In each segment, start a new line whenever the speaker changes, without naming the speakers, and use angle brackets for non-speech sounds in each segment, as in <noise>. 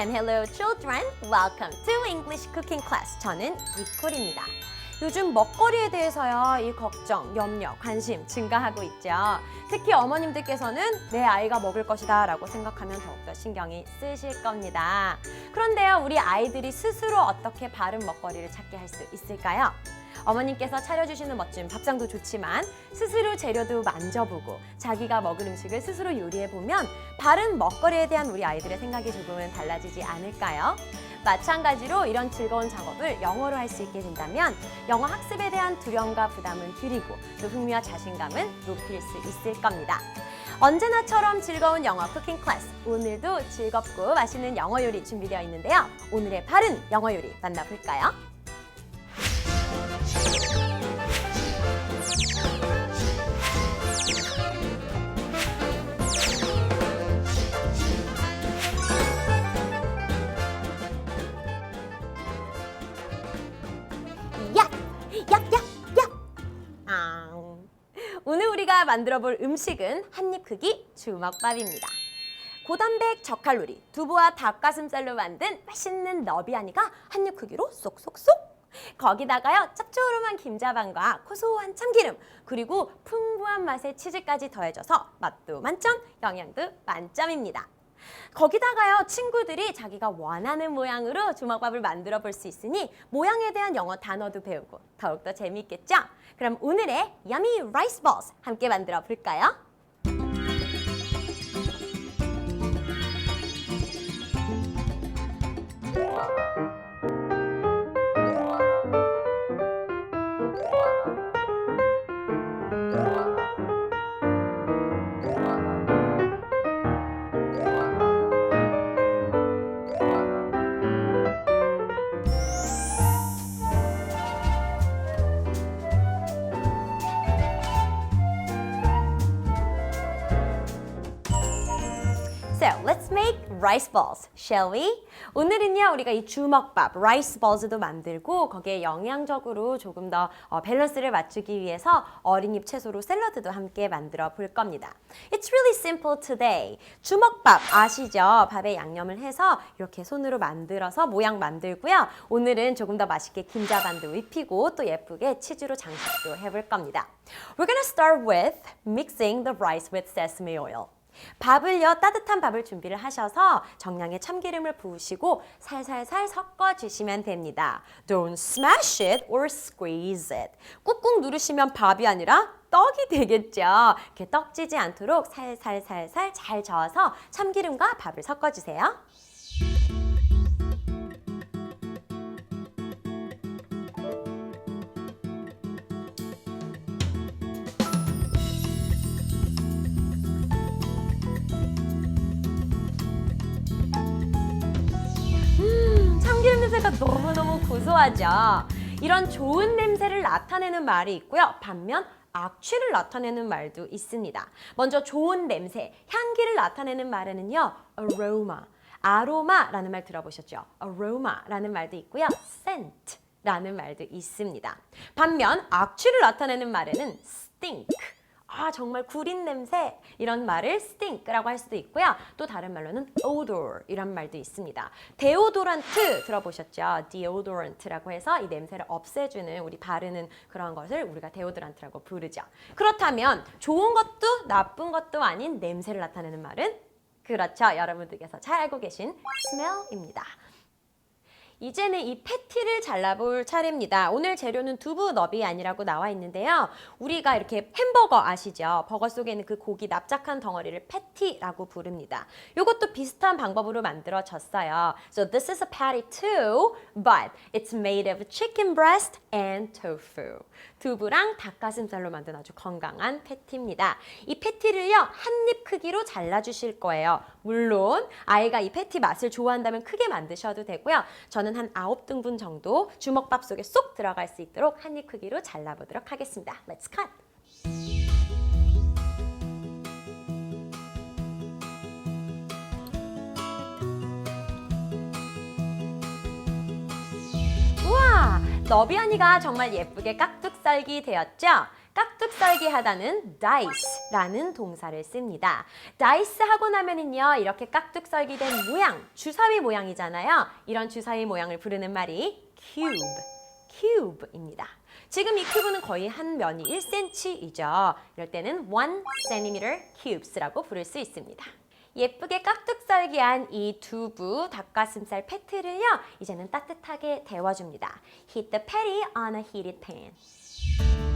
and hello children. Welcome to English cooking class. 저는 니콜입니다. 요즘 먹거리에 대해서요, 이 걱정, 염려, 관심 증가하고 있죠. 특히 어머님들께서는 내 아이가 먹을 것이다 라고 생각하면 더욱더 신경이 쓰실 겁니다. 그런데요, 우리 아이들이 스스로 어떻게 바른 먹거리를 찾게 할 수 있을까요? 어머님께서 차려주시는 멋진 밥상도 좋지만 스스로 재료도 만져보고 자기가 먹을 음식을 스스로 요리해보면 바른 먹거리에 대한 우리 아이들의 생각이 조금은 달라지지 않을까요? 마찬가지로 이런 즐거운 작업을 영어로 할 수 있게 된다면 영어 학습에 대한 두려움과 부담은 줄이고 또 흥미와 자신감은 높일 수 있을 겁니다. 언제나처럼 즐거운 영어 쿠킹 클래스. 오늘도 즐겁고 맛있는 영어 요리 준비되어 있는데요. 오늘의 바른 영어 요리 만나볼까요? 만들어 볼 음식은 한입 크기 주먹밥입니다. 고단백 저칼로리 두부와 닭가슴살로 만든 맛있는 너비아니가 한입 크기로 쏙쏙쏙 거기다가요 짭조름한 김자반과 고소한 참기름 그리고 풍부한 맛의 치즈까지 더해져서 맛도 만점 영양도 만점입니다. 거기다가요 친구들이 자기가 원하는 모양으로 주먹밥을 만들어 볼 수 있으니 모양에 대한 영어 단어도 배우고 더욱더 재미있겠죠? 그럼 오늘의 Yummy Rice Balls 함께 만들어 볼까요? Rice balls, shall we? 오늘은요 우리가 이 주먹밥, rice balls도 만들고 거기에 영양적으로 조금 더 어, 밸런스를 맞추기 위해서 어린잎 채소로 샐러드도 함께 만들어 볼 겁니다. It's really simple today. 주먹밥 아시죠? 밥에 양념을 해서 이렇게 손으로 만들어서 모양 만들고요. 오늘은 조금 더 맛있게 김자반도 입히고 또 예쁘게 치즈로 장식도 해볼 겁니다. We're gonna start with mixing the rice with sesame oil. 밥을요 따뜻한 밥을 준비를 하셔서 정량의 참기름을 부으시고 살살살 섞어 주시면 됩니다. Don't smash it or squeeze it. 꾹꾹 누르시면 밥이 아니라 떡이 되겠죠. 이렇게 떡지지 않도록 살살살살 잘 저어서 참기름과 밥을 섞어 주세요. 냄새가 너무너무 고소하죠. 이런 좋은 냄새를 나타내는 말이 있고요. 반면 악취를 나타내는 말도 있습니다. 먼저 좋은 냄새, 향기를 나타내는 말에는요. aroma, 아로마라는 말 들어보셨죠? aroma라는 말도 있고요. scent 라는 말도 있습니다. 반면 악취를 나타내는 말에는 stink 아 정말 구린 냄새 이런 말을 stink라고 할 수도 있고요. 또 다른 말로는 odor 이란 말도 있습니다. 데오도란트 들어보셨죠? deodorant라고 해서 이 냄새를 없애주는 우리 바르는 그런 것을 우리가 데오도란트라고 부르죠. 그렇다면 좋은 것도 나쁜 것도 아닌 냄새를 나타내는 말은 그렇죠. 여러분들께서 잘 알고 계신 smell입니다. 이제는 이 패티를 잘라볼 차례입니다. 오늘 재료는 두부 너비 아니라고 나와 있는데요. 우리가 이렇게 햄버거 아시죠? 버거 속에 있는 그 고기 납작한 덩어리를 패티라고 부릅니다. 이것도 비슷한 방법으로 만들어졌어요. So this is a patty too, but it's made of chicken breast and tofu. 두부랑 닭가슴살로 만든 아주 건강한 패티입니다. 이 패티를요 한 입 크기로 잘라주실 거예요. 물론 아이가 이 패티 맛을 좋아한다면 크게 만드셔도 되고요. 저는 한 아홉 등분 정도 주먹밥 속에 쏙 들어갈 수 있도록 한 입 크기로 잘라보도록 하겠습니다. Let's cut. 너비아니가 정말 예쁘게 깍둑 썰기 되었죠? 깍둑 썰기 하다는 dice라는 동사를 씁니다. dice 하고 나면은요 이렇게 깍둑 썰기 된 모양, 주사위 모양이잖아요. 이런 주사위 모양을 부르는 말이 cube, cube입니다. 지금 이 큐브는 거의 한 면이 1cm이죠. 이럴 때는 1 cm cubes라고 부를 수 있습니다. 예쁘게 깍둑 썰기한 이 두부 닭가슴살 패트를요. 이제는 따뜻하게 데워줍니다. Heat the patty on a heated pan.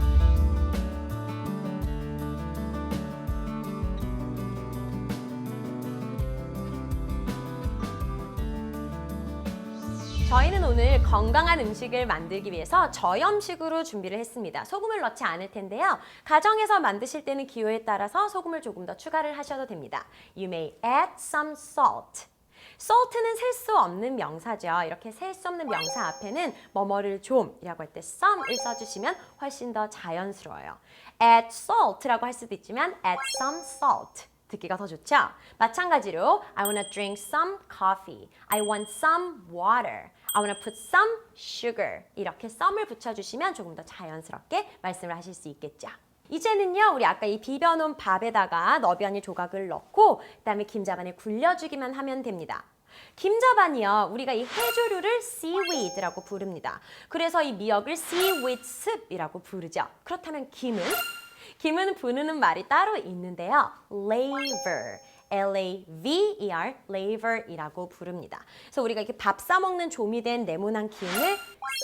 저희는 오늘 건강한 음식을 만들기 위해서 저염식으로 준비를 했습니다. 소금을 넣지 않을 텐데요. 가정에서 만드실 때는 기호에 따라서 소금을 조금 더 추가를 하셔도 됩니다. You may add some salt. salt는 셀 수 없는 명사죠. 이렇게 셀 수 없는 명사 앞에는 뭐뭐를 좀이라고 할 때 some을 써주시면 훨씬 더 자연스러워요. add salt라고 할 수도 있지만 add some salt. 듣기가 더 좋죠? 마찬가지로 I wanna drink some coffee. I want some water. I wanna put some sugar. 이렇게 some을 붙여주시면 조금 더 자연스럽게 말씀을 하실 수 있겠죠. 이제는요, 우리 아까 이 비벼놓은 밥에다가 너비아니 조각을 넣고 그 다음에 김자반을 굴려주기만 하면 됩니다. 김자반이요, 우리가 이 해조류를 seaweed라고 부릅니다. 그래서 이 미역을 seaweed soup이라고 부르죠. 그렇다면 김은 김은 부르는 말이 따로 있는데요. laver. L-A-V-E-R, laver이라고 부릅니다. 그래서 우리가 이렇게 밥 싸 먹는 조미 된 네모난 김을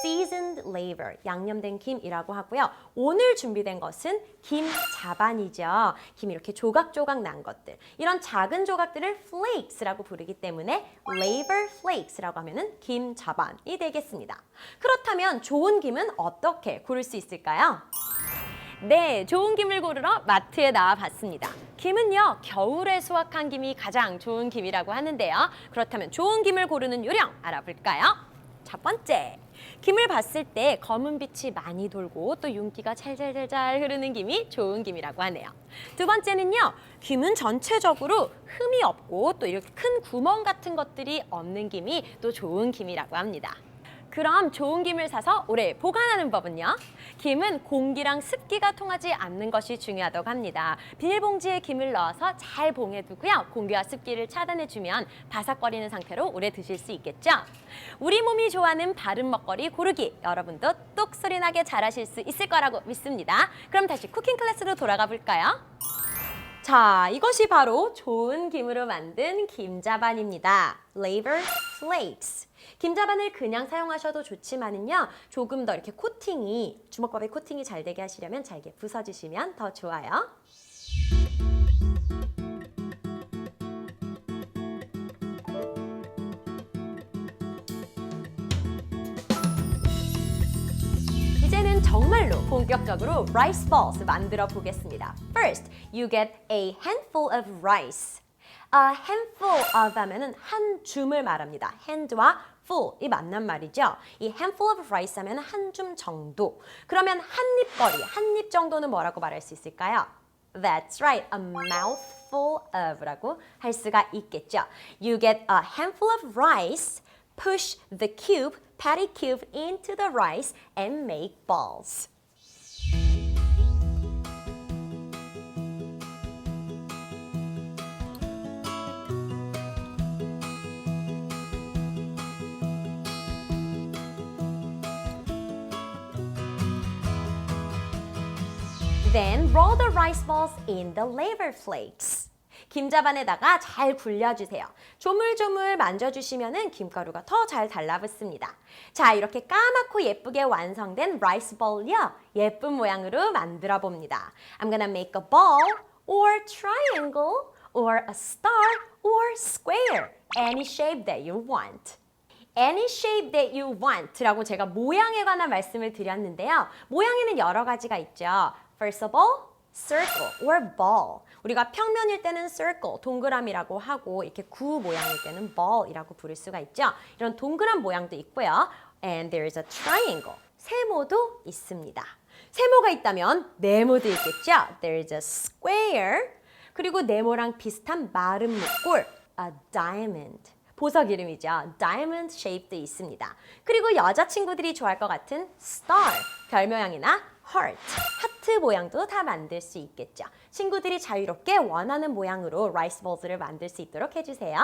seasoned laver, 양념된 김이라고 하고요. 오늘 준비된 것은 김 자반이죠. 김이 이렇게 조각조각 난 것들. 이런 작은 조각들을 flakes라고 부르기 때문에 laver flakes라고 하면은 김 자반이 되겠습니다. 그렇다면 좋은 김은 어떻게 고를 수 있을까요? 네, 좋은 김을 고르러 마트에 나와 봤습니다. 김은요, 겨울에 수확한 김이 가장 좋은 김이라고 하는데요. 그렇다면 좋은 김을 고르는 요령 알아볼까요? 첫 번째, 김을 봤을 때 검은 빛이 많이 돌고 또 윤기가 잘잘잘잘 흐르는 김이 좋은 김이라고 하네요. 두 번째는요, 김은 전체적으로 흠이 없고 또 이렇게 큰 구멍 같은 것들이 없는 김이 또 좋은 김이라고 합니다. 그럼 좋은 김을 사서 오래 보관하는 법은요? 김은 공기랑 습기가 통하지 않는 것이 중요하다고 합니다. 비닐봉지에 김을 넣어서 잘 봉해두고요. 공기와 습기를 차단해주면 바삭거리는 상태로 오래 드실 수 있겠죠? 우리 몸이 좋아하는 바른 먹거리 고르기 여러분도 똑 소리 나게 잘하실 수 있을 거라고 믿습니다. 그럼 다시 쿠킹 클래스로 돌아가 볼까요? 자, 이것이 바로 좋은 김으로 만든 김자반입니다. Flavor Flakes. 김자반을 그냥 사용하셔도 좋지만은요, 조금 더 이렇게 코팅이, 주먹밥에 코팅이 잘 되게 하시려면 잘게 부숴주시면 더 좋아요. 이제는 정말로 본격적으로 rice balls 만들어 보겠습니다. First, you get a handful of rice. A handful of 하면은 한 줌을 말합니다. hand와 full 이 만난 말이죠. 이 handful of rice 하면 한 줌 정도. 그러면 한 입거리, 한 입 정도는 뭐라고 말할 수 있을까요? That's right, a mouthful of라고 할 수가 있겠죠. You get a handful of rice, push the cube, patty cube into the rice and make balls. Then roll the rice balls in the laver flakes. 김자반에다가 잘 굴려주세요. 조물조물 만져주시면 김가루가 더 잘 달라붙습니다. 자, 이렇게 까맣고 예쁘게 완성된 라이스 볼요. 예쁜 모양으로 만들어 봅니다. I'm gonna make a ball or triangle or a star or square. Any shape that you want. Any shape that you want라고 제가 모양에 관한 말씀을 드렸는데요. 모양에는 여러 가지가 있죠. First of all, circle or ball. 우리가 평면일 때는 circle, 동그라미라고 하고 이렇게 구 모양일 때는 ball이라고 부를 수가 있죠. 이런 동그란 모양도 있고요. And there is a triangle. 세모도 있습니다. 세모가 있다면 네모도 있겠죠. There is a square. 그리고 네모랑 비슷한 목골, a diamond. 보석 이름이죠. diamond shape도 있습니다. 그리고 여자친구들이 좋아할 것 같은 star, 별 모양이나 heart, 하트 모양도 다 만들 수 있겠죠. 친구들이 자유롭게 원하는 모양으로 라이스 볼즈를 만들 수 있도록 해주세요.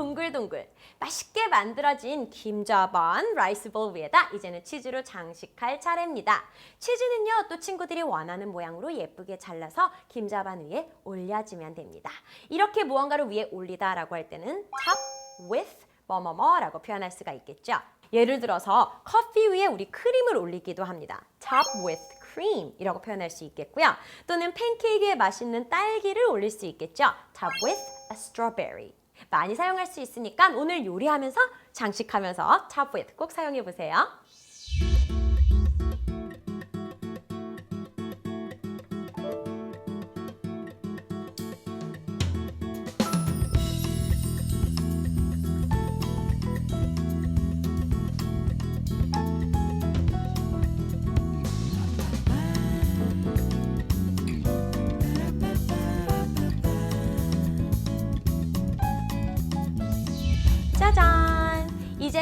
동글동글 맛있게 만들어진 김자반 라이스볼 위에다 이제는 치즈로 장식할 차례입니다. 치즈는요 또 친구들이 원하는 모양으로 예쁘게 잘라서 김자반 위에 올려주면 됩니다. 이렇게 무언가를 위에 올리다 라고 할 때는 top with 뭐뭐뭐 라고 표현할 수가 있겠죠. 예를 들어서 커피 위에 우리 크림을 올리기도 합니다. top with cream 이라고 표현할 수 있겠고요. 또는 팬케이크에 맛있는 딸기를 올릴 수 있겠죠. top with a strawberry. 많이 사용할 수 있으니까 오늘 요리하면서 장식하면서 with 꼭 사용해 보세요.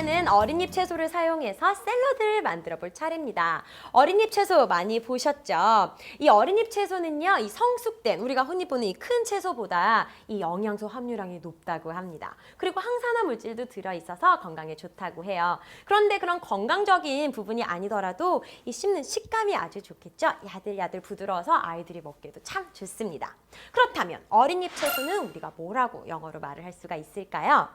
이제는 어린잎 채소를 사용해서 샐러드를 만들어 볼 차례입니다. 어린잎 채소 많이 보셨죠? 이 어린잎 채소는요, 이 성숙된 우리가 흔히 보는 이 큰 채소보다 이 영양소 함유량이 높다고 합니다. 그리고 항산화 물질도 들어 있어서 건강에 좋다고 해요. 그런데 그런 건강적인 부분이 아니더라도 이 씹는 식감이 아주 좋겠죠? 야들야들 부드러워서 아이들이 먹기에도 참 좋습니다. 그렇다면 어린잎 채소는 우리가 뭐라고 영어로 말을 할 수가 있을까요?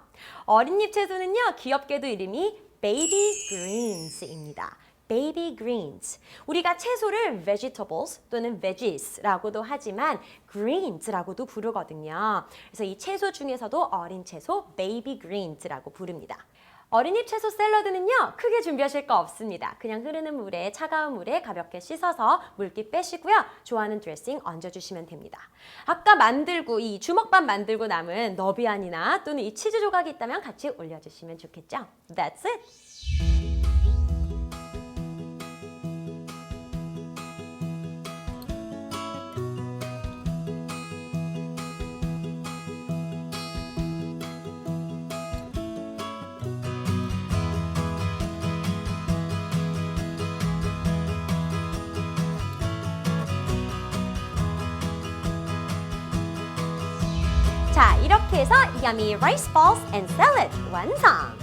어린잎 채소는요, 귀엽게도 이름이 baby greens입니다. baby greens. 우리가 채소를 vegetables 또는 veggies라고도 하지만 greens라고도 부르거든요. 그래서 이 채소 중에서도 어린 채소 baby greens라고 부릅니다. 어린잎 채소 샐러드는요 크게 준비하실 거 없습니다. 그냥 흐르는 물에 차가운 물에 가볍게 씻어서 물기 빼시고요 좋아하는 드레싱 얹어주시면 됩니다. 아까 만들고 이 주먹밥 만들고 남은 너비안이나 또는 이 치즈 조각이 있다면 같이 올려주시면 좋겠죠. That's it. 자 이렇게 해서 yummy rice balls and salad 완성.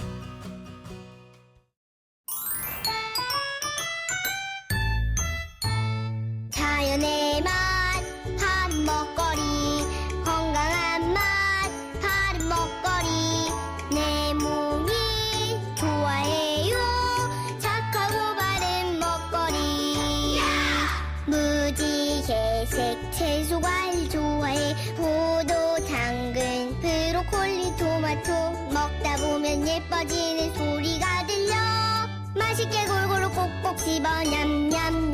토마토. 먹다 보면 예뻐지는 소리가 들려. 맛있게 골고루 꼭꼭 씹어 냠냠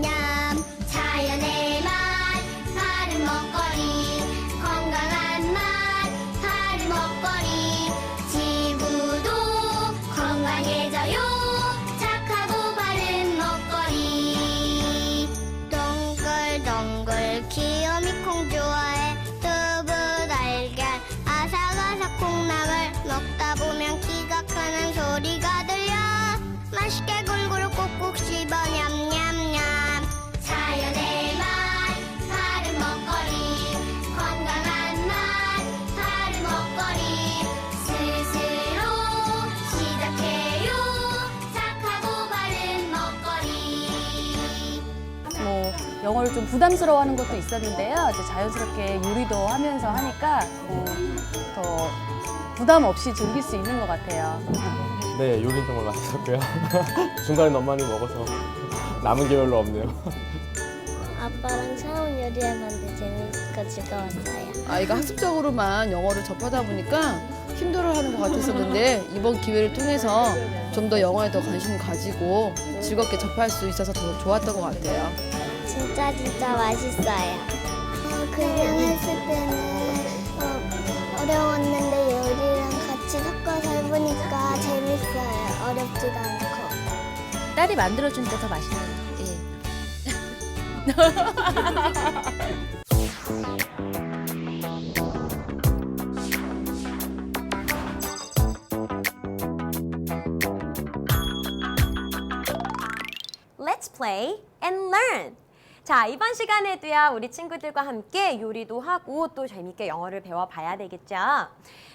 맛있게 골고루 꼭꼭 씹어 냠냠냠. 자연의 맛, 바른 먹거리. 건강한 맛, 바른 먹거리. 스스로 시작해요. 착하고 바른 먹거리.
뭐 영어를 좀 부담스러워하는 것도 있었는데요. 이제 자연스럽게 요리도 하면서 하니까 뭐 더 부담 없이 즐길 수 있는 것 같아요.
네, 요리 정말 맛있었고요. 중간에 너무 많이 먹어서 남은 게 별로 없네요.
아빠랑 새로운 요리 해봤는데 재밌고 즐거웠어요.
아이가 학습적으로만 영어를 접하다 보니까 힘들어하는 것 같았었는데 이번 기회를 통해서 좀 더 영어에 더 관심을 가지고 즐겁게 접할 수 있어서 더 좋았던 것 같아요.
진짜 진짜 맛있어요. 어, 그냥 했을 때는 어, 어려웠는데 요리랑 같이 섞어서 해보니까 재밌어요. 어렵지도 않고.
딸이 만들어주니까 더 맛있네요. 예. <laughs>
Let's play and learn. 자, 이번 시간에도요, 우리 친구들과 함께 요리도 하고 또 재밌게 영어를 배워봐야 되겠죠?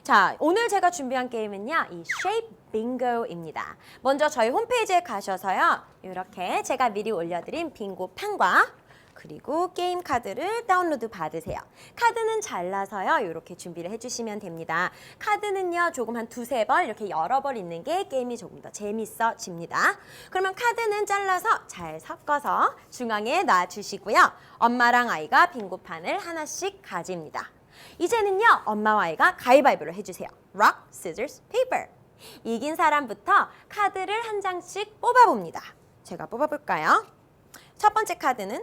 자, 오늘 제가 준비한 게임은요, 이 Shape Bingo입니다. 먼저 저희 홈페이지에 가셔서요, 이렇게 제가 미리 올려드린 빙고 판과 그리고 게임 카드를 다운로드 받으세요. 카드는 잘라서요. 이렇게 준비를 해주시면 됩니다. 카드는요. 조금 한 두세 벌 이렇게 여러 벌 있는 게 게임이 조금 더 재밌어집니다. 그러면 카드는 잘라서 잘 섞어서 중앙에 놔주시고요. 엄마랑 아이가 빙고판을 하나씩 가집니다. 이제는요. 엄마와 아이가 가위바위보를 해주세요. Rock, scissors, paper. 이긴 사람부터 카드를 한 장씩 뽑아봅니다. 제가 뽑아볼까요? 첫 번째 카드는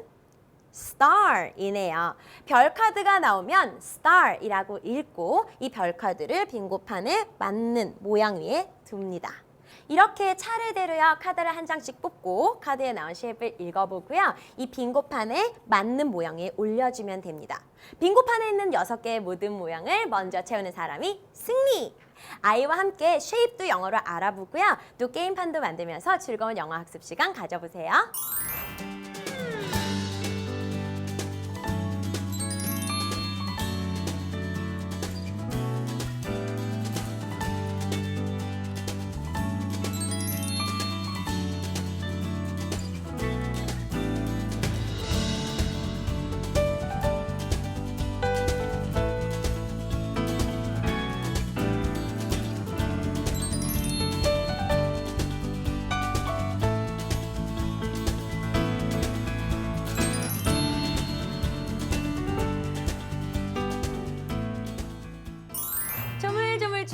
star이네요. 별 카드가 나오면 star이라고 읽고 이 별 카드를 빙고판에 맞는 모양 위에 둡니다. 이렇게 차례대로요 카드를 한 장씩 뽑고 카드에 나온 쉐입을 읽어보고요 이 빙고판에 맞는 모양에 올려주면 됩니다. 빙고판에 있는 여섯 개의 모든 모양을 먼저 채우는 사람이 승리! 아이와 함께 쉐입도 영어로 알아보고요 또 게임판도 만들면서 즐거운 영어 학습 시간 가져보세요.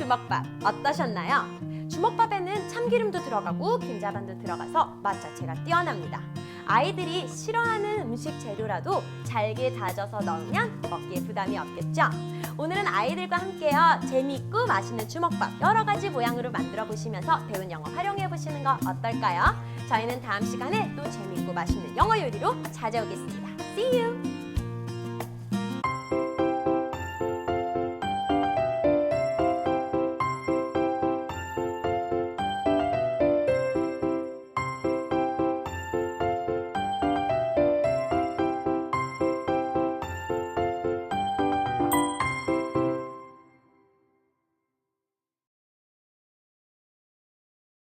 주먹밥 어떠셨나요? 주먹밥에는 참기름도 들어가고 김자반도 들어가서 맛 자체가 뛰어납니다. 아이들이 싫어하는 음식 재료라도 잘게 다져서 넣으면 먹기에 부담이 없겠죠? 오늘은 아이들과 함께요. 재미있고 맛있는 주먹밥 여러 가지 모양으로 만들어 보시면서 배운 영어 활용해 보시는 거 어떨까요? 저희는 다음 시간에 또 재미있고 맛있는 영어 요리로 찾아오겠습니다. See you!